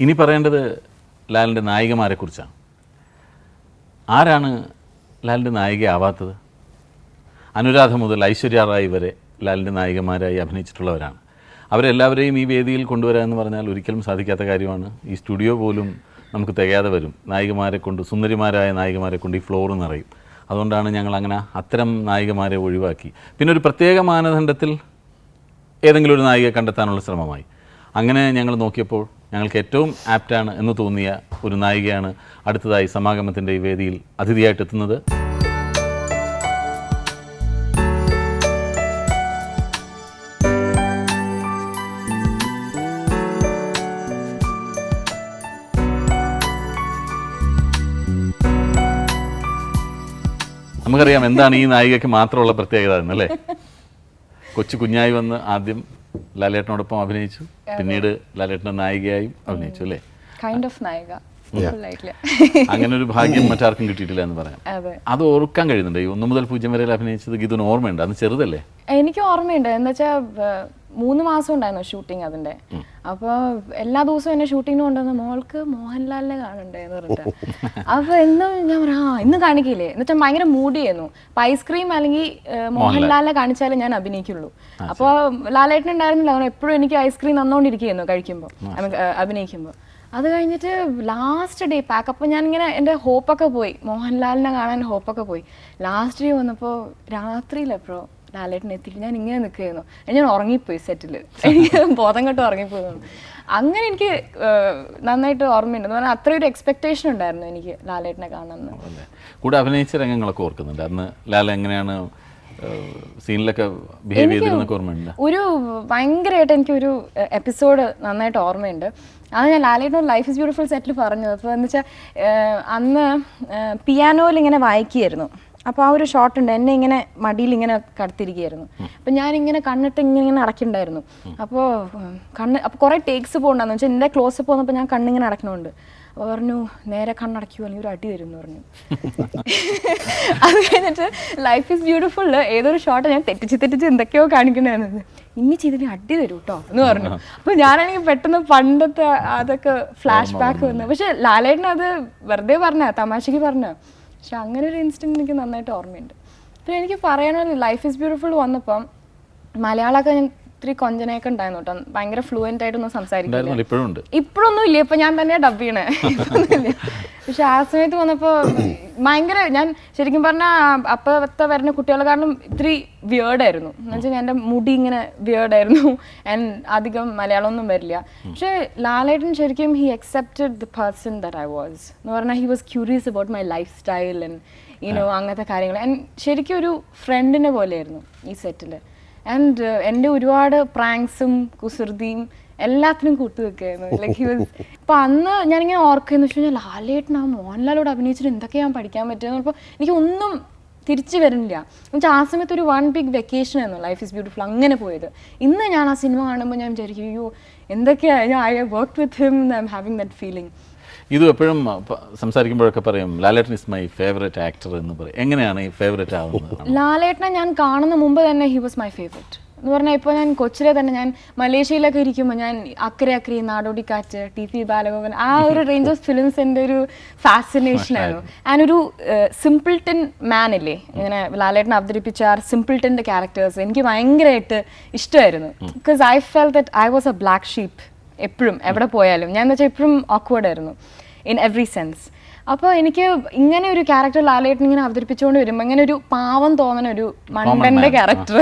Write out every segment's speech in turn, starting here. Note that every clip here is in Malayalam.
ഇനി പറയേണ്ടത് ലാലിന്റെ നായികമാരെക്കുറിച്ചാണ് ആരാണ് ലാലിന്റെ നായികയാവാത്തത് അനുരാധ മുതൽ ഐശ്വര്യ റായ് വരെ ലാലിന്റെ നായികമാരായി അഭിനയിച്ചിട്ടുള്ളവരാണ്. അവരെല്ലാവരെയും ഈ വേദിയിൽ കൊണ്ടുവരാ എന്ന് പറഞ്ഞാൽ ഒരിക്കലും സാധിക്കാത്ത കാര്യമാണ്. ഈ സ്റ്റുഡിയോ പോലും നമുക്ക് തികയാതെ വരും. നായികമാരെ കൊണ്ട് സുന്ദരിമാരായ നായികമാരെ കൊണ്ട് ഈ ഫ്ലോർ നിറയും. അതുകൊണ്ടാണ് ഞങ്ങൾ അങ്ങനെ അത്തരം നായികമാരെ ഒഴിവാക്കി. പിന്നെ ഒരു പ്രത്യേക മാനദണ്ഡത്തിൽ ഏതെങ്കിലും ഒരു നായിക കണ്ടെത്താനുള്ള ശ്രമമായി. അങ്ങനെ ഞങ്ങൾ നോക്കിയപ്പോൾ ഞങ്ങൾക്ക് ഏറ്റവും ആപ്റ്റാണ് എന്ന് തോന്നിയ ഒരു നായികയാണ് അടുത്തതായി സമാഗമത്തിന്റെ ഈ വേദിയിൽ അതിഥിയായിട്ട് എത്തുന്നത്. നമുക്കറിയാം എന്താണ് ഈ നായികയ്ക്ക് മാത്രമുള്ള പ്രത്യേകത എന്നല്ലേ കൊച്ചു കുഞ്ഞായി വന്ന് ആദ്യം ലാലേട്ടനോടൊപ്പം അഭിനയിച്ചു. പിന്നീട് ലാലേട്ടന്റെ നായികയായും അഭിനയിച്ചു അല്ലേ? കൈൻഡ് ഓഫ് നായിക. അങ്ങനെ ഒരു ഭാഗ്യം മറ്റാർക്കും കിട്ടിയിട്ടില്ല എന്ന് പറയാം. അതെ. ഓർക്കാൻ കഴിയുന്നുണ്ട്? ഈ ഒന്ന് മുതൽ പൂജ്യം വരെ അഭിനയിച്ചത്? ഗീതുന് ഓർമ്മയുണ്ട്? അന്ന് ചെറുതല്ലേ? എനിക്ക് ഓർമ്മയുണ്ട്. എന്താ വെച്ചാൽ മൂന്ന് മാസം ഉണ്ടായിരുന്നു ഷൂട്ടിംഗ് അതിന്റെ. അപ്പോൾ എല്ലാ ദിവസവും എന്നെ ഷൂട്ടിങ്ങിന് കൊണ്ടുവന്ന മോൾക്ക് മോഹൻലാലിനെ കാണണ്ടേ എന്ന് പറഞ്ഞിട്ട്. അപ്പൊ എന്നും ഞാൻ പറയാം ആ ഇന്ന് കാണിക്കില്ലേ? എന്നുവെച്ചാൽ ഭയങ്കര മൂടിയായിരുന്നു അപ്പൊ ഐസ്ക്രീം അല്ലെങ്കിൽ മോഹൻലാലിനെ കാണിച്ചാലേ ഞാൻ അഭിനയിക്കുള്ളൂ. അപ്പോൾ ലാലേട്ടൻ ഉണ്ടായിരുന്നില്ല. അവൻ എപ്പോഴും എനിക്ക് ഐസ്ക്രീം നന്നോണ്ടിരിക്കുന്നു കഴിക്കുമ്പോൾ അഭിനയിക്കുമ്പോൾ അത് കഴിഞ്ഞിട്ട് ലാസ്റ്റ് ഡേ പാക്ക് പാക്കപ്പ് ഞാനിങ്ങനെ എന്റെ ഹോപ്പൊക്കെ പോയി. മോഹൻലാലിനെ കാണാൻ ഹോപ്പൊക്കെ പോയി. ലാസ്റ്റ് ഡേ വന്നപ്പോൾ രാത്രിയിലെപ്പോഴോ ലാലേട്ടൻ എത്തിയിട്ട് ഞാൻ ഇങ്ങനെ നിൽക്കുകയായിരുന്നു. ഞാൻ ഉറങ്ങിപ്പോയി സെറ്റിൽ എനിക്ക് ബോധം കെട്ട് ഉറങ്ങിപ്പോയി. അങ്ങനെ എനിക്ക് നന്നായിട്ട് ഓർമ്മയുണ്ട്. എന്ന് പറഞ്ഞാൽ അത്രയൊരു എക്സ്പെക്ടേഷൻ ഉണ്ടായിരുന്നു എനിക്ക് ലാലേട്ടനെ കാണണമെന്ന്. കൂടെ അഭിനയിച്ച രംഗങ്ങളൊക്കെ ഓർക്കുന്നുണ്ട്. അന്ന് ലാൽ എങ്ങനെയാണ് സീനിലൊക്കെ ബിഹേവ് ചെയ്തിരുന്നൊക്കെ ഓർമ്മയുണ്ട്. ഒരു ഭയങ്കരമായിട്ട് എനിക്കൊരു എപ്പിസോഡ് നന്നായിട്ട് ഓർമ്മയുണ്ട്. അത് ഞാൻ ലാലേട്ടൻ ലൈഫ് ഇസ് ബ്യൂട്ടിഫുൾ സെറ്റിൽ പറഞ്ഞത്. അപ്പോൾ എന്ന് വെച്ചാൽ അന്ന് പിയാനോയിൽ ഇങ്ങനെ വായിക്കുകയായിരുന്നു. അപ്പോൾ ആ ഒരു ഷോട്ട് ഉണ്ട്. എന്നെ ഇങ്ങനെ മടിയിൽ ഇങ്ങനെ കടത്തിരിക്കുകയായിരുന്നു അപ്പം ഞാനിങ്ങനെ കണ്ണിട്ട് ഇങ്ങനെ ഇങ്ങനെ അടക്കിണ്ടായിരുന്നു അപ്പോൾ കണ്ണ് അപ്പോൾ കുറേ ടേക്സ് പോകണ്ടെന്ന് വെച്ചാൽ എന്റെ ക്ലോസ് വന്നപ്പോൾ ഞാൻ കണ്ണിങ്ങനെ അടയ്ക്കണമുണ്ട് അപ്പോൾ പറഞ്ഞു നേരെ കണ്ണടയ്ക്കൂ അല്ലെങ്കിൽ ഒരു അടി വരും എന്ന് പറഞ്ഞു. അത് കഴിഞ്ഞിട്ട് ലൈഫ് ഈസ് ബ്യൂട്ടിഫുൾ ഏതൊരു ഷോട്ട് ഞാൻ തെറ്റിച്ച് തെറ്റിച്ച് എന്തൊക്കെയോ കാണിക്കണേന്നത് ഇനി ചെയ്തിട്ട് അടി തരൂ കേട്ടോ എന്ന് പറഞ്ഞു. അപ്പൊ ഞാനാണെങ്കിൽ പെട്ടെന്ന് പണ്ടത്തെ അതൊക്കെ ഫ്ലാഷ് ബാക്ക് വന്നു പക്ഷെ ലാലേട്ടൻ അത് വെറുതെ പറഞ്ഞ തമാശക്ക് പറഞ്ഞ. പക്ഷെ അങ്ങനെ ഒരു ഇൻസിഡന്റ് എനിക്ക് നന്നായിട്ട് ഓർമ്മയുണ്ട്. പിന്നെ എനിക്ക് പറയാനുള്ള ലൈഫ് ഈസ് ബ്യൂട്ടിഫുൾ വന്നപ്പം മലയാളമൊക്കെ ഞാൻ ഇത്തിരി കൊഞ്ചനയൊക്കെ ഉണ്ടായിരുന്നു കേട്ടോ. ഭയങ്കര ഫ്ലുവന്റ് ആയിട്ടൊന്നും ഉണ്ടായിരുന്നല്ലോ ഇപ്പോഴും ഇപ്പോഴൊന്നും ഇല്ല. ഇപ്പൊ ഞാൻ തന്നെ ഡബ് ചെയ്യണേ. പക്ഷെ ആ സമയത്ത് വന്നപ്പോ ഭയങ്കര ഞാൻ ശരിക്കും പറഞ്ഞാൽ അപ്പത്തെ വരുന്ന കുട്ടികളെ കാരണം ഇത്തിരി വിയേർഡായിരുന്നു എന്നുവെച്ചാൽ എന്റെ മുടി ഇങ്ങനെ വിയേർഡായിരുന്നു ആൻഡ് അധികം മലയാളമൊന്നും വരില്ല. പക്ഷെ ലാലേട്ടൻ ശരിക്കും he accepted the person that I was എന്ന് പറഞ്ഞാൽ he was curious about my lifestyle and you know അങ്ങനത്തെ കാര്യങ്ങൾ ആൻഡ് ശരിക്കും ഒരു ഫ്രണ്ടിനെ പോലെയായിരുന്നു ഈ സെറ്റിൽ ആൻഡ് എന്റെ ഒരുപാട് പ്രാങ്ക്സും കുസൃതിയും എല്ലാത്തിനും കൂട്ടു വെക്കായിരുന്നു ലൈക്ക് ഹി വാസ് ഇപ്പം അന്ന് ഞാനിങ്ങനെ ഓർക്കുകയെന്ന് വെച്ച് കഴിഞ്ഞാൽ ലാലേട്ടൻ ആ മോഹൻലാലോട് അഭിനയിച്ചിട്ട് എന്തൊക്കെ ഞാൻ പഠിക്കാൻ പറ്റുമെന്ന് പറഞ്ഞപ്പോൾ എനിക്ക് ഒന്നും തിരിച്ചു വരുന്നില്ല. എന്നുവെച്ചാൽ ആ സമയത്ത് ഒരു വൺ ബിഗ് വെക്കേഷൻ ആയിരുന്നു. ലൈഫ് ഇസ് ബ്യൂട്ടിഫുൾ അങ്ങനെ പോയത്. ഇന്ന് ഞാൻ ആ സിനിമ കാണുമ്പോൾ ഞാൻ വിചാരിക്കും അയ്യോ എന്തൊക്കെയാണ് I work with him I am having that feeling ഇതും എപ്പോഴും സംസാരിക്കുമ്പോഴൊക്കെ പറയും Lalettan is my favourite actor എന്ന് പറയും. എങ്ങനെയാണ് ഈ ഫേവറേറ്റ് ആവുന്നത് ലാലേട്ടനെ ഞാൻ കാണുന്ന മുമ്പ് തന്നെ ഹി വാസ് മൈ ഫേവറേറ്റ് എന്ന് പറഞ്ഞാൽ ഇപ്പോൾ ഞാൻ കൊച്ചിലെ തന്നെ ഞാൻ മലേഷ്യയിലൊക്കെ ഇരിക്കുമ്പോൾ ഞാൻ അക്കരെ അക്കരെ നാടോടിക്കാറ്റ് ടി പി ബാലഗോപൻ ആ ഒരു റേഞ്ച് ഓഫ് ഫിലിംസ് എന്റെ ഒരു ഫാസിനേഷൻ ആയിരുന്നു. ആൻഡ് ഒരു സിംപിൾട്ടൺ മാൻ ഇല്ലേ? ഇങ്ങനെ ലാലേട്ടൻ അവതരിപ്പിച്ച ആ സിംപിൾട്ടന്റെ ക്യാരക്ടേഴ്സ് എനിക്ക് ഭയങ്കരമായിട്ട് ഇഷ്ടമായിരുന്നു. Because I felt that I was a black sheep എപ്പോഴും എവിടെ പോയാലും. ഞാൻ എന്ന് വെച്ചാൽ എപ്പോഴും ഓക്വേർഡ് ആയിരുന്നു. ഇൻ എവറി സെൻസ് അപ്പോൾ എനിക്ക് ഇങ്ങനെ ഒരു ക്യാരക്ടർ ലാലേട്ടൻ ഇങ്ങനെ അവതരിപ്പിച്ചുകൊണ്ട് വരുമ്പോൾ ഇങ്ങനെ ഒരു പാവം തോന്നുന്ന ഒരു മണ്ടന്റെ ക്യാരക്ടർ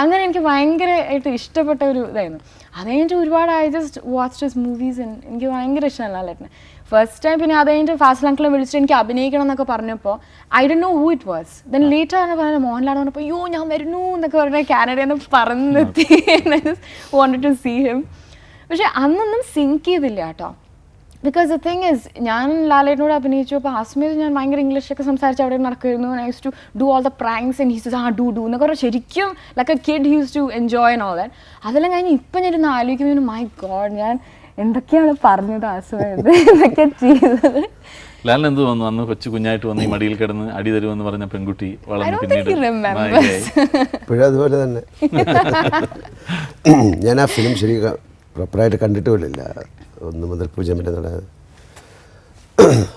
അങ്ങനെ എനിക്ക് ഭയങ്കരമായിട്ട് ഇഷ്ടപ്പെട്ട ഒരു ഇതായിരുന്നു. അത് കഴിഞ്ഞിട്ട് ഒരുപാട് I just watch this movies എനിക്ക് ഭയങ്കര ഇഷ്ടമാണ് ലാലേട്ടനെ. ഫസ്റ്റ് ടൈം പിന്നെ അത് കഴിഞ്ഞിട്ട് ഫാസ്റ്റ് അങ്കിളെ വിളിച്ചിട്ട് എനിക്ക് അഭിനയിക്കണം എന്നൊക്കെ പറഞ്ഞപ്പോൾ I Dr know who it was then later ആണ് പറയുന്നത് മോഹൻലാൽ പറഞ്ഞപ്പോൾ അയ്യോ ഞാൻ വരുന്നു എന്നൊക്കെ പറഞ്ഞ കാനഡയിൽ നിന്ന് പറന്നെത്തി വോണ്ടഡ് ടു സീ ഹിം പക്ഷെ അന്നൊന്നും സിങ്ക് ചെയ്തില്ല കേട്ടോ. ബിക്കോസ് ദ തിങ് ഇസ് ഞാൻ ലാലേട്ടനോട് അഭിനയിച്ചു. അപ്പോൾ ആ സമയത്ത് ഞാൻ ഭയങ്കര ഇംഗ്ലീഷൊക്കെ സംസാരിച്ച് അവിടെ നടക്കുമായിരുന്നു. I used to do all the pranks and he's uh do do എന്നൊക്കെ പറഞ്ഞാൽ ശരിക്കും like a kid used to enjoy and all that അതെല്ലാം കഴിഞ്ഞ് ഇപ്പം ഞാൻ ഇരുന്ന് ആലോചിക്കുന്നു മൈ ഗോഡ് ഞാൻ എന്തൊക്കെയാണ് പറഞ്ഞത് ആ സമയത്ത് എന്തൊക്കെ ചെയ്തത്? ലാലിന് എന്ത് വന്നു? അന്ന് കൊച്ചു കുഞ്ഞായിട്ട് വന്ന് ഈ മടിയിൽ കിടന്ന് അടി തരുമെന്ന് പറഞ്ഞ പെൺകുട്ടി വളർന്നു പിന്നീട് ഇപ്പോഴും അതുപോലെ തന്നെ. ഞാൻ ആ ഫിലിം ശരി പ്രോപ്പറായിട്ട് കണ്ടിട്ടുമില്ല. ഒന്ന് മുതൽ പൂജ്യം വരെ നടന്നത്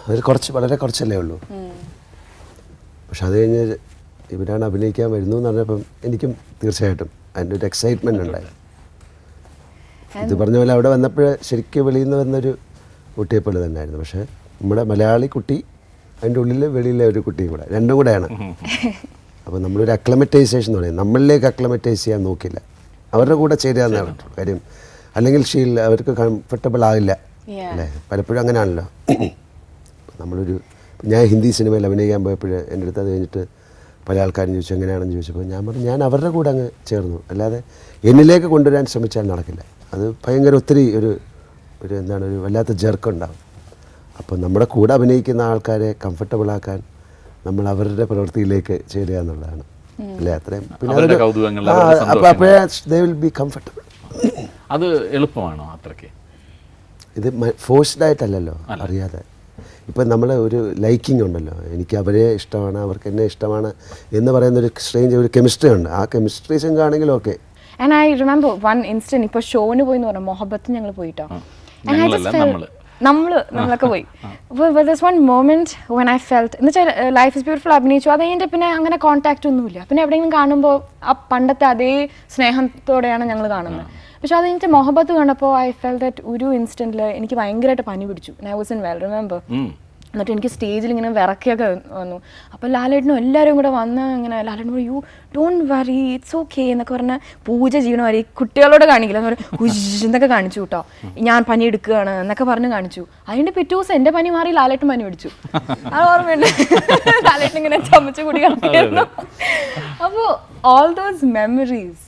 അതിൽ കുറച്ച് വളരെ കുറച്ചല്ലേ ഉള്ളൂ. പക്ഷെ അത് കഴിഞ്ഞ് ഇവരാണ് അഭിനയിക്കാൻ വരുന്നു എന്ന് പറഞ്ഞപ്പം എനിക്കും തീർച്ചയായിട്ടും അതിന്റെ ഒരു എക്സൈറ്റ്മെന്റ് ഉണ്ടായി. ഇത് പറഞ്ഞ പോലെ അവിടെ വന്നപ്പോൾ ശരിക്കും വെളിയിൽ നിന്ന് വന്നൊരു കുട്ടിയെ പോലെ തന്നെയായിരുന്നു. പക്ഷേ നമ്മുടെ മലയാളി കുട്ടി അതിന്റെ ഉള്ളിൽ വെളിയിലെ ഒരു കുട്ടിയും കൂടെ രണ്ടും കൂടെയാണ്. അപ്പോൾ നമ്മളൊരു അക്ലമറ്റൈസേഷൻ എന്ന് പറയും. നമ്മളിലേക്ക് അക്ലമറ്റൈസ് ചെയ്യാൻ നോക്കില്ല. അവരുടെ കൂടെ ചേരുകയെന്നാണ് കാര്യം. അല്ലെങ്കിൽ ഷീൽ അവർക്ക് കംഫർട്ടബിൾ ആകില്ല Yeah. അല്ലേ? പലപ്പോഴും അങ്ങനെയാണല്ലോ. നമ്മളൊരു ഞാൻ ഹിന്ദി സിനിമയിൽ അഭിനയിക്കാൻ പോയപ്പോൾ എന്റെ അടുത്ത് അത് കഴിഞ്ഞിട്ട് പല ആൾക്കാരും ചോദിച്ചു എങ്ങനെയാണെന്ന് ചോദിച്ചപ്പോൾ ഞാൻ പറഞ്ഞു ഞാൻ അവരുടെ കൂടെ അങ്ങ് ചേർന്നു. അല്ലാതെ എന്നിലേക്ക് കൊണ്ടുവരാൻ ശ്രമിച്ചാൽ നടക്കില്ല. അത് ഭയങ്കര ഒത്തിരി ഒരു ഒരു എന്താണ് ഒരു വല്ലാത്ത ജെർക്കുണ്ടാവും. അപ്പോൾ നമ്മുടെ കൂടെ അഭിനയിക്കുന്ന ആൾക്കാരെ കംഫർട്ടബിൾ ആക്കാൻ നമ്മൾ അവരുടെ പ്രവൃത്തിയിലേക്ക് ചേരുക എന്നുള്ളതാണ്. അല്ലേ? അത്രയും. പിന്നെ അപ്പോൾ അപ്പോഴേ ദേ വിൽ ബി കംഫർട്ടബിൾ അത് എളുപ്പമാണോ അത്രയ്ക്ക്? ഇത് ഫോഴ്സ്ഡ് ആയിട്ടല്ലല്ലോ അറിയാതെ. ഇപ്പം നമ്മൾ ഒരു ലൈക്കിംഗ് ഉണ്ടല്ലോ എനിക്ക് അവരെ ഇഷ്ടമാണ് അവർക്ക് എന്നെ ഇഷ്ടമാണ് എന്ന് പറയുന്ന ഒരു സ്ട്രേഞ്ച് ഒരു കെമിസ്ട്രി ഉണ്ട്. ആ കെമിസ്ട്രി സിങ്ക് ആണെങ്കിൽ okay and I remember one instant ഇപ്പോൾ ഷോന് പോയി എന്ന് പറഞ്ഞു മൊഹബത്ത് ഞങ്ങൾ പോയിട്ടോ. നമ്മൾ നമ്മളൊക്കെ പോയി. This one moment when I felt എന്ന് വെച്ചാൽ ലൈഫ് ഇസ് ബ്യൂട്ടിഫുൾ അഭിനയിച്ചു. അത് കഴിഞ്ഞിട്ട് പിന്നെ അങ്ങനെ കോൺടാക്റ്റ് ഒന്നുമില്ല. പിന്നെ എവിടെയെങ്കിലും കാണുമ്പോൾ ആ പണ്ടത്തെ അതേ സ്നേഹത്തോടെയാണ് ഞങ്ങൾ കാണുന്നത്. പക്ഷെ അത് കഴിഞ്ഞിട്ട് മൊഹബത്ത് കണ്ടപ്പോൾ ഐ ഫെൽ ദറ്റ് ഒരു ഇൻസ്റ്റന്റിൽ എനിക്ക് ഭയങ്കരമായിട്ട് പനി പിടിച്ചു. I was unwell remember. എന്നിട്ട് എനിക്ക് സ്റ്റേജിൽ ഇങ്ങനെ വിറക്കിയൊക്കെ വന്നു. അപ്പോൾ ലാലേട്ടനും എല്ലാവരും കൂടെ വന്ന് ഇങ്ങനെ ലാലേട്ടൻ പറയും you don't worry it's okay എന്നൊക്കെ പറഞ്ഞാൽ പൂജ ചെയ്യണ വരെ കുട്ടികളോട് കാണിക്കില്ല. എന്ന് പറഞ്ഞാൽ എന്നൊക്കെ കാണിച്ചു കേട്ടോ. ഞാൻ പനി എടുക്കുകയാണ് എന്നൊക്കെ പറഞ്ഞ് കാണിച്ചു. അതിന്റെ പിറ്റേ ദിവസം എന്റെ പനി മാറി ലാലേട്ടൻ പനി പിടിച്ചു. അത് ഓർമ്മയുണ്ട്. ലാലേട്ടൻ ഇങ്ങനെ ചമച്ച് കൂടി കാണിക്കുന്നു അപ്പോൾ ഓൾ ദോസ് മെമ്മറീസ്